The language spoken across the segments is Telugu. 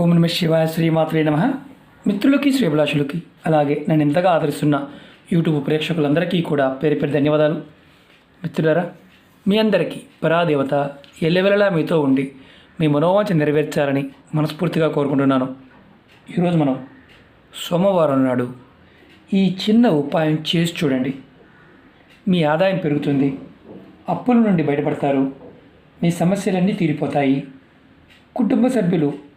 ఓం నమ శివాయ శ్రీమాత్రే నమ. మిత్రులకి శ్రీభిలాషులకి అలాగే నన్ను ఎంతగా ఆదరిస్తున్న యూట్యూబ్ ప్రేక్షకులందరికీ కూడా పేరు పేరు ధన్యవాదాలు. మిత్రులారా మీ అందరికీ పరాదేవత ఎల్లవెల్లలా మీతో ఉండి మీ మనోవాంఛ నెరవేర్చాలని మనస్ఫూర్తిగా కోరుకుంటున్నాను. ఈరోజు మనం సోమవారం నాడు ఈ చిన్న ఉపాయం చేసి చూడండి. మీ ఆదాయం పెరుగుతుంది అప్పుల నుండి బయటపడతారు మీ సమస్యలన్నీ తీరిపోతాయి కుటుంబ సభ్యులు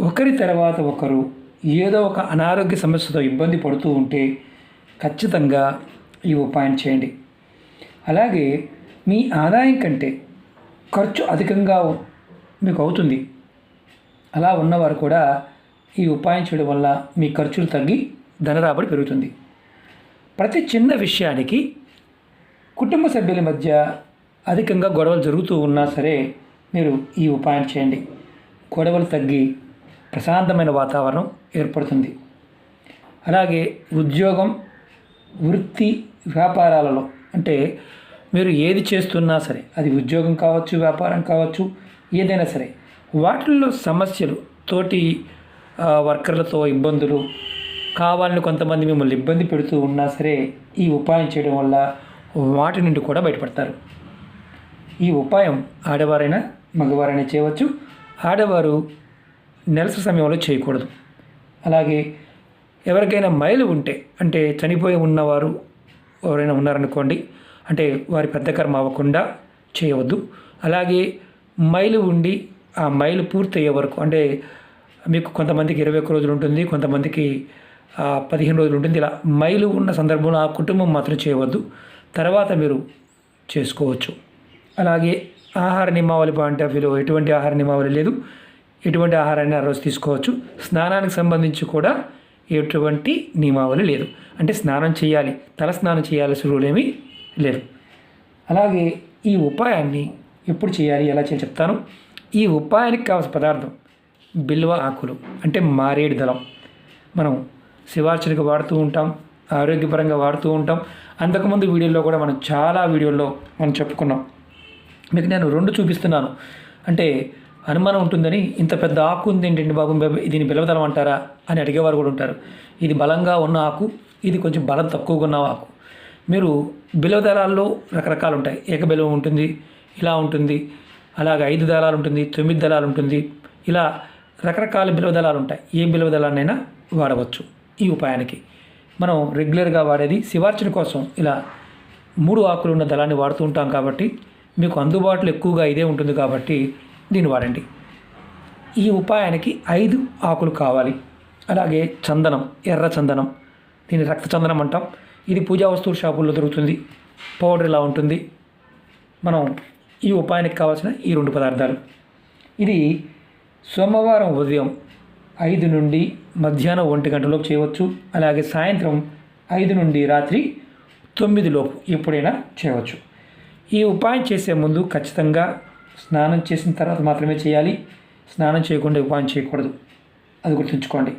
ఒకరి తర్వాత ఒకరు ఏదో ఒక అనారోగ్య సమస్యతో ఇబ్బంది పడుతూ ఉంటే ఖచ్చితంగా ఈ ఉపాయం చేయండి. అలాగే మీ ఆదాయం కంటే ఖర్చు అధికంగా మీకు అవుతుంది. అలా ఉన్నవారు కూడా ఈ ఉపాయం చేయడం వల్ల మీ ఖర్చులు తగ్గి ధనరాబడి పెరుగుతుంది. ప్రతి చిన్న విషయానికి కుటుంబ సభ్యుల మధ్య అధికంగా గొడవలు జరుగుతూ ఉన్నా సరే మీరు ఈ ఉపాయం చేయండి. గొడవలు తగ్గి ప్రశాంతమైన వాతావరణం ఏర్పడుతుంది. అలాగే ఉద్యోగం వృత్తి వ్యాపారాలలో అంటే మీరు ఏది చేస్తున్నా సరే అది ఉద్యోగం కావచ్చు వ్యాపారం కావచ్చు ఏదైనా సరే వాటిల్లో సమస్యలు తోటి వర్కర్లతో ఇబ్బందులు కావాలని కొంతమంది మిమ్మల్ని ఇబ్బంది పెడుతూ ఉన్నా సరే ఈ ఉపాయం చేయడం వల్ల వాటి నుండి కూడా బయటపడతారు. ఈ ఉపాయం ఆడవారైనా మగవారైనా చేయవచ్చు. ఆడవారు నెలస సమయంలో చేయకూడదు. అలాగే ఎవరికైనా మైలు ఉంటే అంటే చనిపోయి ఉన్నవారు ఎవరైనా ఉన్నారనుకోండి అంటే వారి పెద్ద కర్మ అవ్వకుండా చేయవద్దు. అలాగే మైలు ఉండి ఆ మైలు పూర్తయ్యే వరకు అంటే మీకు కొంతమందికి ఇరవై ఒక్క రోజులు ఉంటుంది కొంతమందికి పదిహేను రోజులు ఉంటుంది ఇలా మైలు ఉన్న సందర్భంలో ఆ కుటుంబం మాత్రం చేయవద్దు. తర్వాత మీరు చేసుకోవచ్చు. అలాగే ఆహార నియమావళి పాయింట్ ఆఫ్ వ్యూలో ఎటువంటి ఆహార నియమావళి లేదు. ఎటువంటి ఆహారాన్ని ఆ రోజు తీసుకోవచ్చు. స్నానానికి సంబంధించి కూడా ఎటువంటి నియమావళి లేదు. అంటే స్నానం చేయాలి. తల స్నానం చేయాల్సిన రూల్ ఏమీ లేదు. అలాగే ఈ ఉపాయాన్ని ఎప్పుడు చేయాలి? ఎలా చేయాలి చెప్తాను. ఈ ఉపాయానికి కావాల్సిన పదార్థం బిల్వ ఆకులు అంటే మారేడు దళం. మనం శివార్చనకు వాడుతూ ఉంటాం ఆరోగ్యపరంగా వాడుతూ ఉంటాం. అంతకుముందు వీడియోలో కూడా మనం చాలా వీడియోల్లో మనం చెప్పుకున్నాం. మీకు నేను రెండు చూపిస్తున్నాను. అంటే అనుమానం ఉంటుందని ఇంత పెద్ద ఆకు ఉంది ఏంటండి బాబు దీన్ని బిలవదలం అంటారా అని అడిగేవారు కూడా ఉంటారు. ఇది బలంగా ఉన్న ఆకు ఇది కొంచెం బలం తక్కువగా ఉన్న ఆకు. మీరు బిలవదళాల్లో రకరకాలు ఉంటాయి. ఏకబిలవం ఉంటుంది ఇలా ఉంటుంది అలాగే ఐదు దళాలు ఉంటుంది తొమ్మిది దళాలు ఉంటుంది ఇలా రకరకాల బిలవ దళాలు ఉంటాయి. ఏ బిలవ దళాన్నైనా వాడవచ్చు ఈ ఉపాయానికి. మనం రెగ్యులర్గా వాడేది శివార్చన కోసం. ఇలా మూడు ఆకులు ఉన్న దళాన్ని వాడుతూ ఉంటాం కాబట్టి మీకు అందుబాటులో ఎక్కువగా ఇదే ఉంటుంది కాబట్టి దీన్ని వాడండి ఈ ఉపాయానికి ఐదు ఆకులు కావాలి. అలాగే చందనం ఎర్ర చందనం. దీన్ని రక్త చందనం అంటాం. ఇది పూజా వస్తువుల షాపుల్లో దొరుకుతుంది. పౌడర్ ఇలా ఉంటుంది. మనం ఈ ఉపాయానికి కావాల్సిన ఈ రెండు పదార్థాలు. ఇది సోమవారం ఉదయం ఐదు నుండి మధ్యాహ్నం ఒంటి గంటలోపు చేయవచ్చు. అలాగే సాయంత్రం ఐదు నుండి రాత్రి తొమ్మిది లోపు ఎప్పుడైనా చేయవచ్చు. ఈ ఉపాయం చేసే ముందు ఖచ్చితంగా స్నానం చేసిన తర్వాత మాత్రమే చేయాలి. స్నానం చేయకుండా ఉపాయం చేయకూడదు. అది గుర్తుంచుకోండి.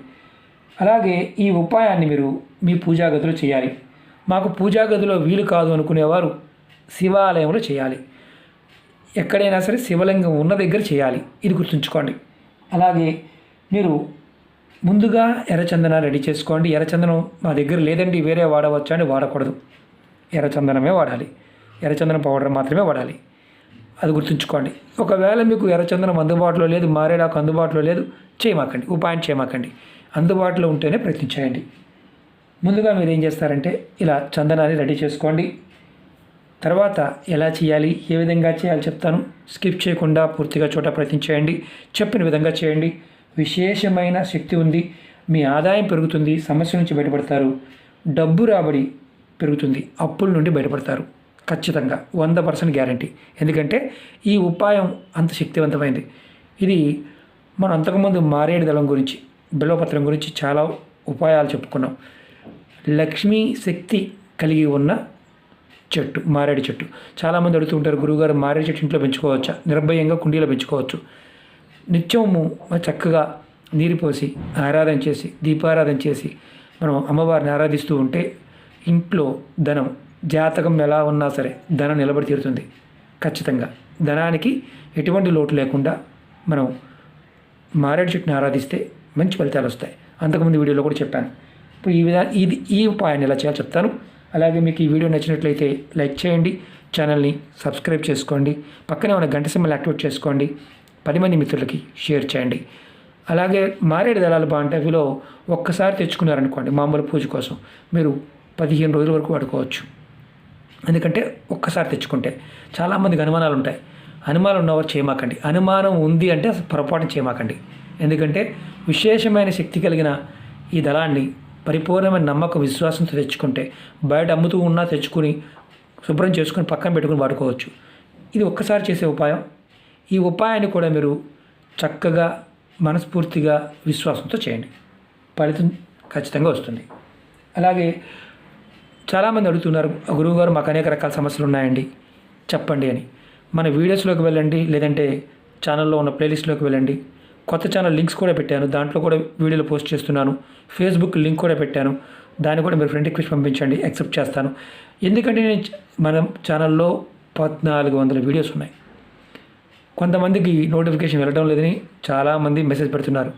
అలాగే ఈ ఉపాయాన్ని మీరు మీ పూజా గదిలో చేయాలి. మాకు పూజా గదిలో వీలు కాదు అనుకునేవారు శివాలయంలో చేయాలి. ఎక్కడైనా సరే శివలింగం ఉన్న దగ్గర చేయాలి. ఇది గుర్తుంచుకోండి. అలాగే మీరు ముందుగా ఎర్రచందన రెడీ చేసుకోండి. ఎర్రచందనం మా దగ్గర లేదండి. వేరే వాడవచ్చా అని వాడకూడదు. ఎర్రచందనమే వాడాలి. ఎర్రచందనం పౌడర్ మాత్రమే వాడాలి. అది గుర్తుంచుకోండి. ఒకవేళ మీకు ఎర్రచందనం అందుబాటులో లేదు మారేడాకు అందుబాటులో లేదు చేయమాకండి. ఉపాయం చేయమాకండి. అందుబాటులో ఉంటేనే ప్రయత్నించేయండి ముందుగా మీరు ఏం చేస్తారంటే ఇలా చందనాన్ని రెడీ చేసుకోండి. తర్వాత ఎలా చేయాలి ఏ విధంగా చేయాలి చెప్తాను. స్కిప్ చేయకుండా పూర్తిగా చోట ప్రయత్నించేయండి చెప్పిన విధంగా చేయండి. విశేషమైన శక్తి ఉంది. మీ ఆదాయం పెరుగుతుంది. సమస్య నుంచి బయటపడతారు. డబ్బు రాబడి పెరుగుతుంది. అప్పుల నుండి బయటపడతారు. ఖచ్చితంగా వంద పర్సెంట్ గ్యారంటీ. ఎందుకంటే ఈ ఉపాయం అంత శక్తివంతమైంది. ఇది మనం అంతకుముందు మారేడు దళం గురించి బిల్వపత్రం గురించి చాలా ఉపాయాలు చెప్పుకున్నాం. లక్ష్మీ శక్తి కలిగి ఉన్న చెట్టు మారేడు చెట్టు. చాలామంది అడుగుతుంటారు గురువుగారు మారేడు చెట్టు ఇంట్లో పెంచుకోవచ్చా? నిర్భయంగా కుండీలో పెంచుకోవచ్చు. నిత్యము చక్కగా నీరు పోసి ఆరాధన చేసి దీపారాధన చేసి మనం అమ్మవారిని ఆరాధిస్తూ ఉంటే ఇంట్లో ధనం జాతకం ఎలా ఉన్నా సరే ధనం నిలబడి తీరుతుంది. ఖచ్చితంగా. ధనానికి ఎటువంటి లోటు లేకుండా మనం మారేడు చెట్టుని ఆరాధిస్తే మంచి ఫలితాలు వస్తాయి. అంతకుముందు వీడియోలో కూడా చెప్పాను. ఇప్పుడు ఈ విధా ఇది ఈ ఉపాయాన్ని ఎలా చేయాలో చెప్తాను. అలాగే మీకు ఈ వీడియో నచ్చినట్లయితే లైక్ చేయండి ఛానల్ని సబ్స్క్రైబ్ చేసుకోండి పక్కనే ఉన్న గంట సింబల్ యాక్టివేట్ చేసుకోండి పది మంది మిత్రులకి షేర్ చేయండి. అలాగే మారేడు దళాలు బాగుంటాయిలో ఒక్కసారి తెచ్చుకున్నారనుకోండి మామూలు పూజ కోసం మీరు పదిహేను రోజుల వరకు వాడుకోవచ్చు. ఎందుకంటే ఒక్కసారి తెచ్చుకుంటే చాలామందికి అనుమానాలు ఉంటాయి అనుమానం ఉన్నవారు చేయమాకండి అనుమానం ఉంది అంటే అసలు పొరపాటు చేయమాకండి ఎందుకంటే విశేషమైన శక్తి కలిగిన ఈ దళాన్ని పరిపూర్ణమైన నమ్మకం విశ్వాసంతో తెచ్చుకుంటే బయట అమ్ముతూ ఉన్నా తెచ్చుకుని శుభ్రం చేసుకుని పక్కన పెట్టుకుని వాడుకోవచ్చు. ఇది ఒక్కసారి చేసే ఉపాయం. ఈ ఉపాయాన్ని కూడా మీరు చక్కగా మనస్ఫూర్తిగా విశ్వాసంతో చేయండి. ఫలితం ఖచ్చితంగా వస్తుంది. అలాగే చాలామంది అడుగుతున్నారు గురువుగారు మాకు అనేక రకాల సమస్యలు ఉన్నాయండి చెప్పండి అని. మన వీడియోస్లోకి వెళ్ళండి లేదంటే ఛానల్లో ఉన్న ప్లేలిస్ట్లోకి వెళ్ళండి. కొత్త ఛానల్ లింక్స్ కూడా పెట్టాను దాంట్లో కూడా వీడియోలు పోస్ట్ చేస్తున్నాను. ఫేస్బుక్ లింక్ కూడా పెట్టాను దాన్ని కూడా మీరు ఫ్రెండ్ రిక్వెస్ట్ పంపించండి యాక్సెప్ట్ చేస్తాను. ఎందుకంటే నేను మన ఛానల్లో పద్నాలుగు వందల వీడియోస్ ఉన్నాయి. కొంతమందికి నోటిఫికేషన్ వెళ్ళడం లేదని చాలామంది మెసేజ్ పెడుతున్నారు.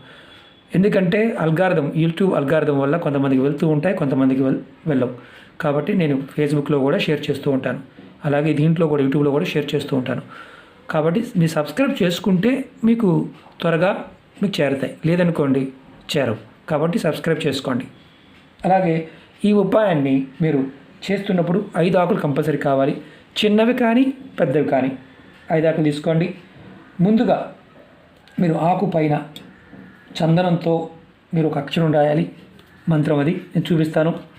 ఎందుకంటే అల్గార్థం యూట్యూబ్ అల్గార్థం వల్ల కొంతమందికి వెళ్తూ ఉంటాయి కొంతమందికి వెళ్ళవు. కాబట్టి నేను ఫేస్బుక్లో కూడా షేర్ చేస్తూ ఉంటాను. అలాగే దీంట్లో కూడా యూట్యూబ్లో కూడా షేర్ చేస్తూ ఉంటాను. కాబట్టి మీరు సబ్స్క్రైబ్ చేసుకుంటే మీకు త్వరగా మీకు చేరుతాయి. లేదనుకోండి చేరవు. కాబట్టి సబ్స్క్రైబ్ చేసుకోండి. అలాగే ఈ ఉపాయాన్ని మీరు చేస్తున్నప్పుడు ఐదు ఆకులు కంపల్సరీ కావాలి. చిన్నవి కానీ పెద్దవి కానీ. ఐదు ఆకులు తీసుకోండి. ముందుగా మీరు ఆకు పైన చందనంతో మీరు ఒక అక్షరం రాయాలి. మంత్రం అది. నేను చూపిస్తాను.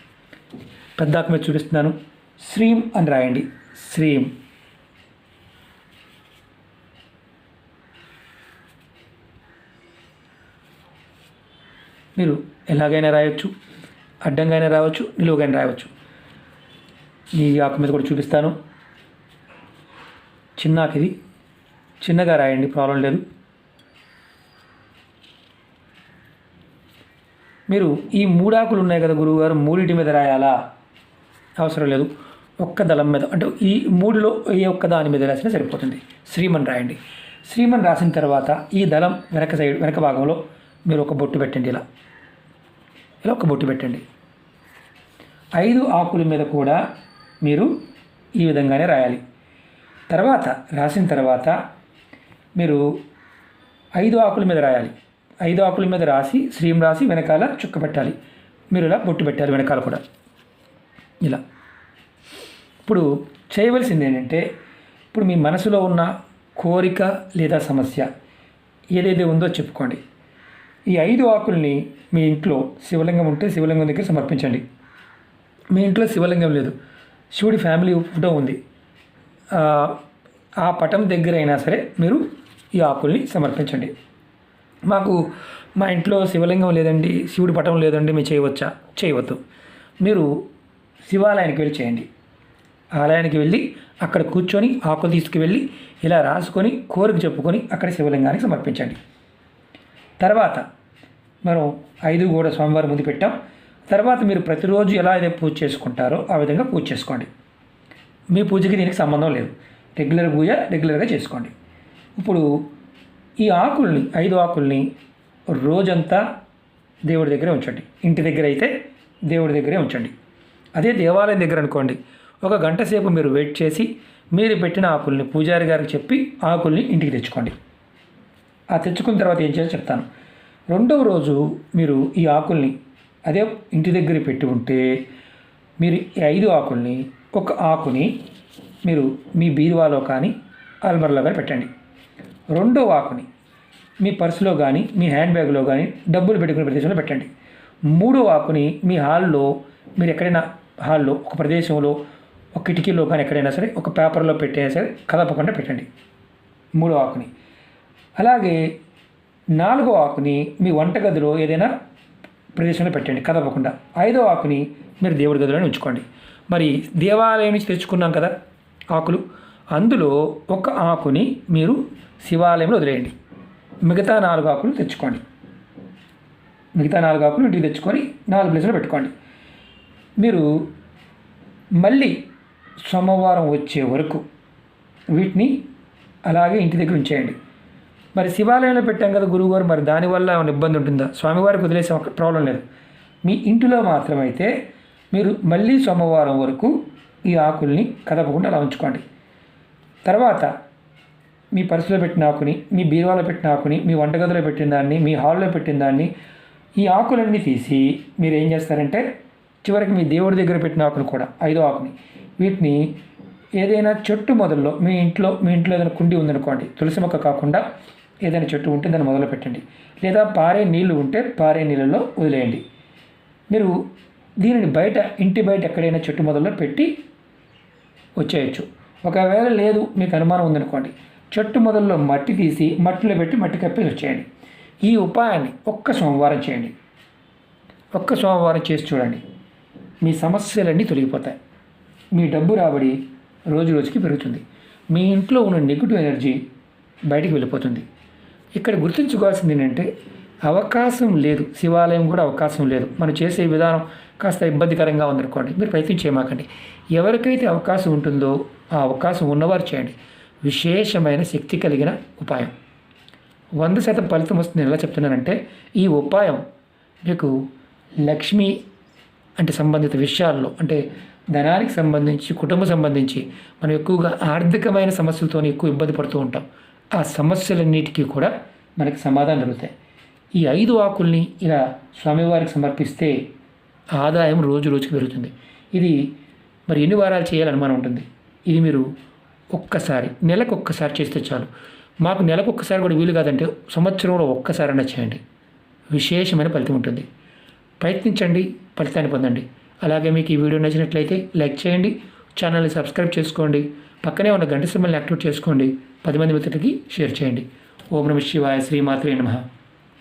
పెద్ద ఆకు మీద చూపిస్తున్నాను. శ్రీం అని రాయండి. శ్రీం. మీరు ఎలాగైనా రాయొచ్చు అడ్డంగా అయినా రాయవచ్చు నిలువుగానే రాయవచ్చు ఈ ఆకు మీద కూడా చూపిస్తాను. చిన్న ఇది చిన్నగా రాయండి ప్రాబ్లం లేదు. మీరు ఈ మూడాకులు ఉన్నాయి కదా గురువుగారు మూడింటి మీద రాయాలా? అవసరం లేదు. ఒక్క దళం మీద అంటే ఈ మూడులో ఏ ఒక్క దాని మీద రాసినా సరిపోతుంది. శ్రీమన్ రాయండి. శ్రీమన్ రాసిన తర్వాత ఈ దళం వెనక సైడ్ వెనక భాగంలో మీరు ఒక బొట్టు పెట్టండి ఇలా. ఇలా ఒక బొట్టు పెట్టండి. ఐదు ఆకుల మీద కూడా మీరు ఈ విధంగానే రాయాలి. తర్వాత రాసిన తర్వాత మీరు ఐదు ఆకుల మీద రాయాలి. ఐదు ఆకుల మీద రాసి శ్రీం రాసి వెనకాల చుక్క పెట్టాలి. మీరు ఇలా బొట్టు పెట్టాలి వెనకాల కూడా. ఇలా. ఇప్పుడు చేయవలసింది ఏంటంటే ఇప్పుడు మీ మనసులో ఉన్న కోరిక లేదా సమస్య ఏదైతే ఉందో చెప్పుకోండి. ఈ ఐదు ఆకుల్ని మీ ఇంట్లో శివలింగం ఉంటే శివలింగం దగ్గర సమర్పించండి. మీ ఇంట్లో శివలింగం లేదు. శివుడి ఫ్యామిలీ ఫోటో ఉంది. ఆ, పటం దగ్గర అయినా సరే మీరు ఈ ఆకుల్ని సమర్పించండి. మాకు మా ఇంట్లో శివలింగం లేదండి శివుడి పటం లేదండి మీరు చేయవచ్చా? చేయవద్దు. మీరు శివాలయానికి వెళ్ళి చేయండి. ఆలయానికి వెళ్ళి అక్కడ కూర్చొని ఆకులు తీసుకువెళ్ళి ఇలా రాసుకొని కోరిక చెప్పుకొని అక్కడ శివలింగానికి సమర్పించండి. తర్వాత మనం ఐదు కూడా స్వామివారి ముందు పెట్టాం. తర్వాత మీరు ప్రతిరోజు ఎలా అయితే పూజ చేసుకుంటారో ఆ విధంగా పూజ చేసుకోండి. మీ పూజకి దీనికి సంబంధం లేదు. రెగ్యులర్ పూజ రెగ్యులర్గా చేసుకోండి. ఇప్పుడు ఈ ఆకుల్ని ఐదు ఆకుల్ని రోజంతా దేవుడి దగ్గరే ఉంచండి. ఇంటి దగ్గర అయితే దేవుడి దగ్గరే ఉంచండి. అదే దేవాలయం దగ్గర అనుకోండి. ఒక గంట సేపు మీరు వెయిట్ చేసి మీరు పెట్టిన ఆకుల్ని పూజారి గారికి చెప్పి ఆకుల్ని ఇంటికి తెచ్చుకోండి. ఆ తెచ్చుకున్న తర్వాత ఏం చేయాలో చెప్తాను. రెండవ రోజు మీరు ఈ ఆకుల్ని అదే ఇంటి దగ్గర పెట్టి ఉంటే మీరు ఈ ఐదు ఆకుల్ని ఒక ఆకుని మీరు మీ బీరువాలో కానీ అల్మర్లో కానీ పెట్టండి. రెండో ఆకుని మీ పర్సులో కానీ మీ హ్యాండ్ బ్యాగ్లో కానీ డబ్బులు పెట్టుకునే ప్రదేశంలో పెట్టండి. మూడో ఆకుని మీ హాల్లో మీరు ఎక్కడైనా హాల్లో ఒక ప్రదేశంలో ఒక కిటికీలో కానీ ఎక్కడైనా సరే ఒక పేపర్లో పెట్టైనా సరే కదపకుండా పెట్టండి. మూడో ఆకుని. అలాగే నాలుగో ఆకుని మీ వంటగదిలో ఏదైనా ప్రదేశంలో పెట్టండి కదపకుండా ఐదో ఆకుని మీరు దేవుడి గదిలోనే ఉంచుకోండి. మరి దేవాలయం నుంచి తెచ్చుకున్నాం కదా ఆకులు అందులో ఒక ఆకుని మీరు శివాలయంలో వదిలేయండి. మిగతా నాలుగు ఆకులు తెచ్చుకోండి. మిగతా నాలుగు ఆకులు ఇంటికి తెచ్చుకొని నాలుగు ప్లేసులో పెట్టుకోండి. మీరు మళ్ళీ సోమవారం వచ్చే వరకు వీటిని అలాగే ఇంటి దగ్గర ఉంచేయండి. మరి శివాలయంలో పెట్టాం కదా గురువుగారు మరి దానివల్ల ఏమైనా ఇబ్బంది ఉంటుందా? స్వామివారికి వదిలేసే ఒక ప్రాబ్లం లేదు. మీ ఇంటిలో మాత్రమైతే మీరు మళ్ళీ సోమవారం వరకు ఈ ఆకుల్ని కదపకుండా అలా ఉంచుకోండి. తర్వాత మీ పర్సులో పెట్టిన ఆకుని మీ బీరువాలో పెట్టిన ఆకుని మీ వంటగదిలో పెట్టిన దాన్ని మీ హాల్లో పెట్టిన దాన్ని ఈ ఆకులన్నీ తీసి మీరు ఏం చేస్తారంటే చివరికి మీ దేవుడి దగ్గర పెట్టిన ఆకును కూడా ఐదో ఆకుని. వీటిని ఏదైనా చెట్టు మొదల్లో మీ ఇంట్లో మీ ఇంట్లో ఏదైనా కుండి ఉందనుకోండి తులసి మొక్క కాకుండా ఏదైనా చెట్టు ఉంటే దాన్ని మొదలు పెట్టండి. లేదా పారే నీళ్ళు ఉంటే పారే నీళ్ళలో వదిలేయండి. మీరు దీనిని బయట ఇంటి బయట ఎక్కడైనా చెట్టు మొదల్లో పెట్టి వచ్చేయచ్చు. ఒకవేళ లేదు మీకు అనుమానం ఉందనుకోండి చెట్టు మొదల్లో మట్టి తీసి మట్టిలో పెట్టి మట్టి కప్పేసి వచ్చేయండి. ఈ ఉపాయాన్ని ఒక్క సోమవారం చేయండి. ఒక్క సోమవారం చేసి చూడండి. మీ సమస్యలన్నీ తొలగిపోతాయి. మీ డబ్బు రాబడి రోజు రోజుకి పెరుగుతుంది. మీ ఇంట్లో ఉన్న నెగిటివ్ ఎనర్జీ బయటికి వెళ్ళిపోతుంది. ఇక్కడ గుర్తుంచుకోవాల్సింది ఏంటంటే అవకాశం లేదు. శివాలయం కూడా అవకాశం లేదు. మనం చేసే విధానం కాస్త ఇబ్బందికరంగా ఉందనుకోండి. మీరు ప్రయత్నం చేయమాకండి. ఎవరికైతే అవకాశం ఉంటుందో ఆ అవకాశం ఉన్నవారు చేయండి. విశేషమైన శక్తి కలిగిన ఉపాయం. వంద శాతం ఫలితం వస్తుంది ఎలా చెప్తున్నానంటే ఈ ఉపాయం మీకు లక్ష్మి అంటే సంబంధిత విషయాల్లో అంటే ధనానికి సంబంధించి కుటుంబం సంబంధించి మనం ఎక్కువగా ఆర్థికమైన సమస్యలతో ఎక్కువ ఇబ్బంది పడుతూ ఉంటాం. ఆ సమస్యలన్నిటికీ కూడా మనకి సమాధానం దొరుకుతాయి. ఈ ఐదు ఆకుల్ని ఇలా స్వామివారికి సమర్పిస్తే ఆదాయం రోజు రోజుకి పెరుగుతుంది. ఇది మరి ఎన్ని వారాలు చేయాలని అనుమానం ఉంటుంది. ఇది మీరు ఒక్కసారి నెలకు ఒక్కసారి చేస్తే చాలు. మాకు నెలకు ఒక్కసారి కూడా వీలు కాదంటే సంవత్సరంలో ఒక్కసారైనా చేయండి. విశేషమైన ఫలితం ఉంటుంది. ప్రయత్నించండి ఫలితాన్ని పొందండి. అలాగే మీకు ఈ వీడియో నచ్చినట్లయితే లైక్ చేయండి ఛానల్ని సబ్స్క్రైబ్ చేసుకోండి పక్కనే ఉన్న గంట సింబల్ని యాక్టివేట్ చేసుకోండి పది మంది మిత్రులకి షేర్ చేయండి. ఓం నమ శివాయ శ్రీమాత్రే నమః.